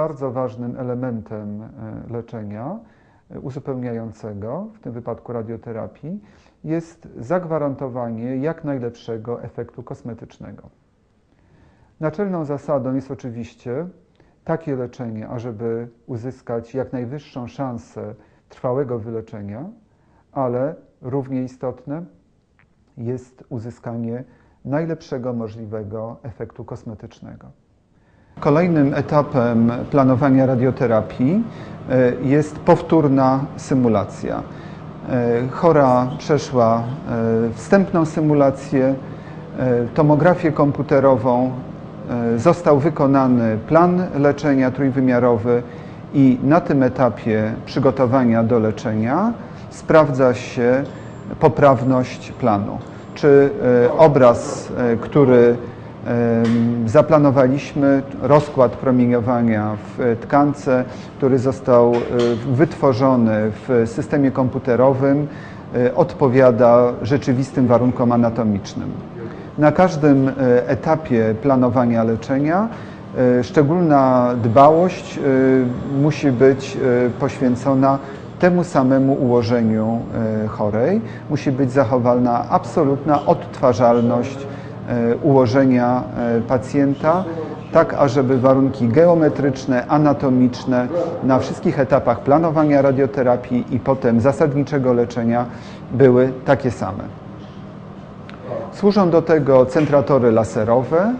bardzo ważnym elementem leczenia uzupełniającego, w tym wypadku radioterapii, jest zagwarantowanie jak najlepszego efektu kosmetycznego. Naczelną zasadą jest oczywiście takie leczenie, ażeby uzyskać jak najwyższą szansę trwałego wyleczenia, ale równie istotne jest uzyskanie najlepszego możliwego efektu kosmetycznego. Kolejnym etapem planowania radioterapii e, jest powtórna symulacja. E, chora przeszła e, wstępną symulację, tomografię komputerową, został wykonany plan leczenia trójwymiarowy i na tym etapie przygotowania do leczenia sprawdza się poprawność planu. Czy obraz, który Zaplanowaliśmy rozkład promieniowania w tkance, który został e, wytworzony w systemie komputerowym, e, odpowiada rzeczywistym warunkom anatomicznym. Na każdym e, etapie planowania leczenia szczególna dbałość musi być poświęcona temu samemu ułożeniu chorej. Musi być zachowana absolutna odtwarzalność ułożenia e, pacjenta, tak ażeby warunki geometryczne, anatomiczne na wszystkich etapach planowania radioterapii i potem zasadniczego leczenia były takie same. Służą do tego centratory laserowe,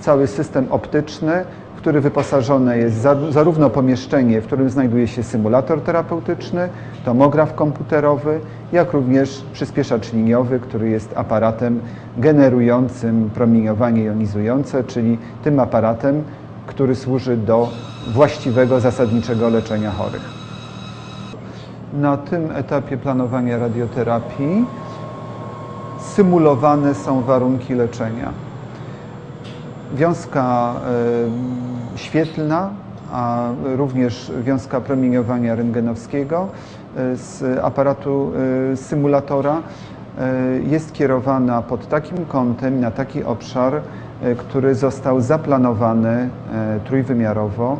cały system optyczny, który wyposażone jest zarówno pomieszczenie, w którym znajduje się symulator terapeutyczny, tomograf komputerowy, jak również przyspieszacz liniowy, który jest aparatem generującym promieniowanie jonizujące, czyli tym aparatem, który służy do właściwego, zasadniczego leczenia chorych. Na tym etapie planowania radioterapii symulowane są warunki leczenia wiązka e, świetlna, a również wiązka promieniowania rentgenowskiego e, z aparatu e, symulatora jest kierowana pod takim kątem na taki obszar, który został zaplanowany trójwymiarowo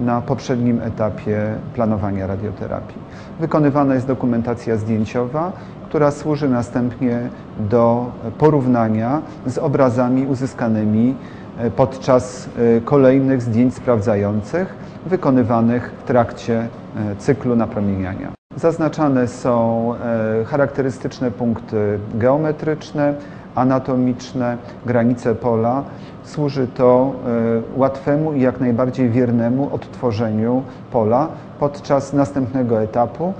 na poprzednim etapie planowania radioterapii. Wykonywana jest dokumentacja zdjęciowa, która służy następnie do porównania z obrazami uzyskanymi E, podczas e, kolejnych zdjęć sprawdzających wykonywanych w trakcie e, cyklu napromieniania. Zaznaczane są charakterystyczne punkty geometryczne, anatomiczne, granice pola. Służy to łatwemu i jak najbardziej wiernemu odtworzeniu pola podczas następnego etapu,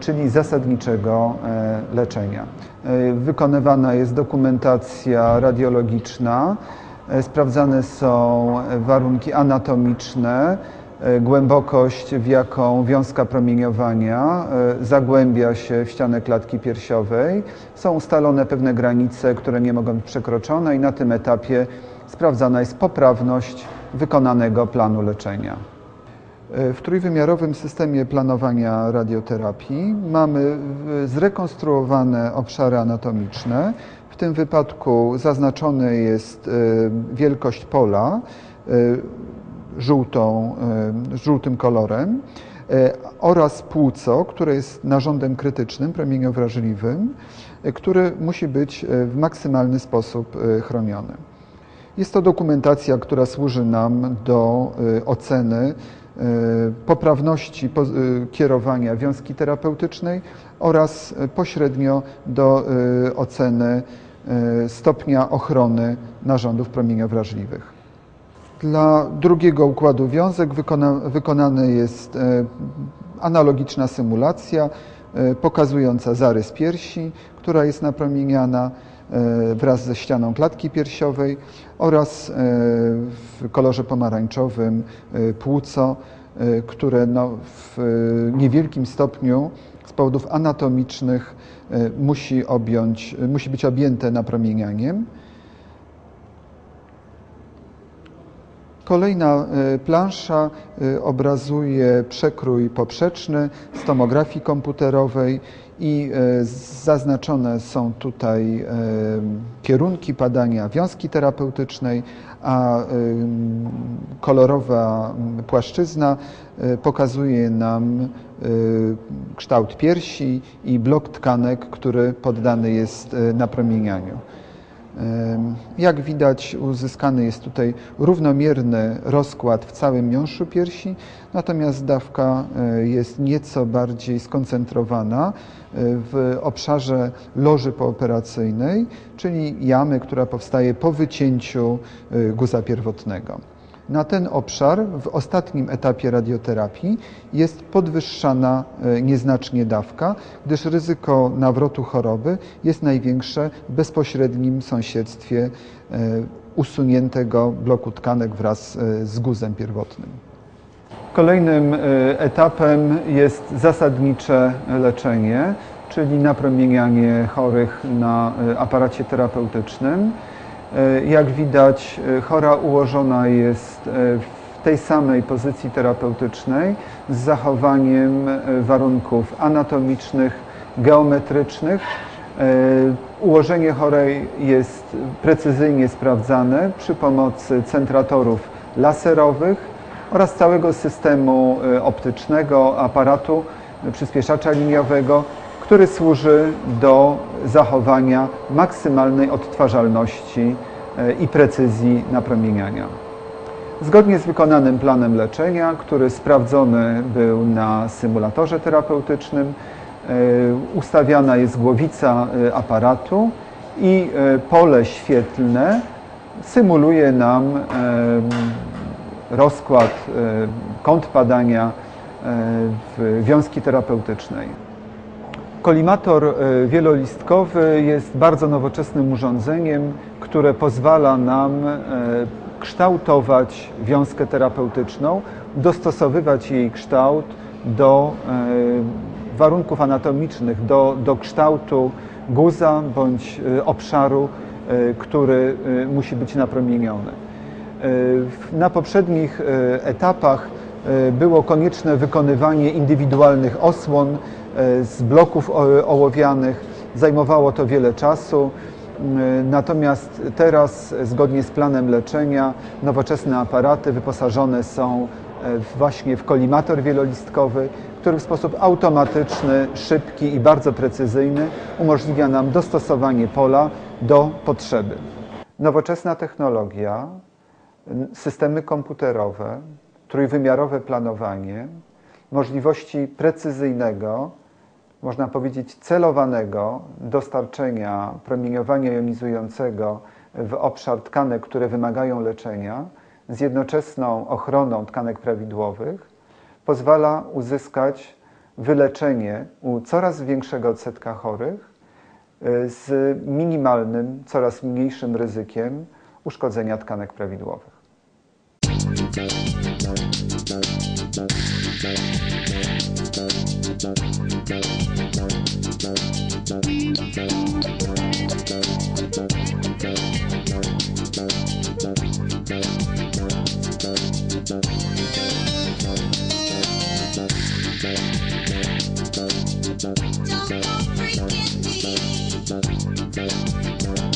czyli zasadniczego leczenia. Wykonywana jest dokumentacja radiologiczna, E, sprawdzane są warunki anatomiczne, e, głębokość, w jaką wiązka promieniowania e, zagłębia się w ścianę klatki piersiowej. Są ustalone pewne granice, które nie mogą być przekroczone i na tym etapie sprawdzana jest poprawność wykonanego planu leczenia. W trójwymiarowym systemie planowania radioterapii mamy zrekonstruowane obszary anatomiczne, w tym wypadku zaznaczona jest e, wielkość pola e, żółtą, e, żółtym kolorem oraz płuco, które jest narządem krytycznym, promieniowrażliwym, które musi być w maksymalny sposób chronione. Jest to dokumentacja, która służy nam do oceny poprawności kierowania wiązki terapeutycznej oraz pośrednio do oceny stopnia ochrony narządów promieniowrażliwych. Dla drugiego układu wiązek wykona, wykonana jest e, analogiczna symulacja e, pokazująca zarys piersi, która jest napromieniana wraz ze ścianą klatki piersiowej oraz w kolorze pomarańczowym płuco, które no w niewielkim stopniu z powodów anatomicznych E, musi, objąć, musi być objęte napromienianiem. Kolejna e, plansza e, obrazuje przekrój poprzeczny z tomografii komputerowej i e, zaznaczone są tutaj kierunki badania wiązki terapeutycznej, a kolorowa płaszczyzna pokazuje nam kształt piersi i blok tkanek, który poddany jest napromienianiu. Jak widać uzyskany jest tutaj równomierny rozkład w całym miąższu piersi, natomiast dawka e, jest nieco bardziej skoncentrowana e, w obszarze loży pooperacyjnej, czyli jamy, która powstaje po wycięciu e, guza pierwotnego. Na ten obszar w ostatnim etapie radioterapii jest podwyższana e, nieznacznie dawka, gdyż ryzyko nawrotu choroby jest największe w bezpośrednim sąsiedztwie e, usuniętego bloku tkanek wraz e, z guzem pierwotnym. Kolejnym etapem jest zasadnicze leczenie, czyli napromienianie chorych na aparacie terapeutycznym. E, jak widać, e, chora ułożona jest e, w tej samej pozycji terapeutycznej z zachowaniem warunków anatomicznych, geometrycznych. Ułożenie chorej jest precyzyjnie sprawdzane przy pomocy centratorów laserowych oraz całego systemu optycznego, aparatu przyspieszacza liniowego, który służy do zachowania maksymalnej odtwarzalności e, i precyzji napromieniania. Zgodnie z wykonanym planem leczenia, który sprawdzony był na symulatorze terapeutycznym, e, ustawiana jest głowica e, aparatu i pole świetlne symuluje nam rozkład, kąt padania wiązki terapeutycznej. Kolimator e, wielolistkowy jest bardzo nowoczesnym urządzeniem, które pozwala nam e, kształtować wiązkę terapeutyczną, dostosowywać jej kształt do e, warunków anatomicznych, do, do kształtu guza bądź obszaru, który musi być napromieniony. Na poprzednich etapach było konieczne wykonywanie indywidualnych osłon E, z bloków ołowianych. Zajmowało to wiele czasu. Mm, natomiast teraz, zgodnie z planem leczenia, nowoczesne aparaty wyposażone są e, właśnie w kolimator wielolistkowy, który w sposób automatyczny, szybki i bardzo precyzyjny umożliwia nam dostosowanie pola do potrzeby. Nowoczesna technologia, systemy komputerowe, trójwymiarowe planowanie, możliwości precyzyjnego można powiedzieć, celowanego dostarczenia promieniowania jonizującego w obszar tkanek, które wymagają leczenia, z jednoczesną ochroną tkanek prawidłowych, pozwala uzyskać wyleczenie u coraz większego odsetka chorych y, z minimalnym, coraz mniejszym ryzykiem uszkodzenia tkanek prawidłowych. Don't go freaking me.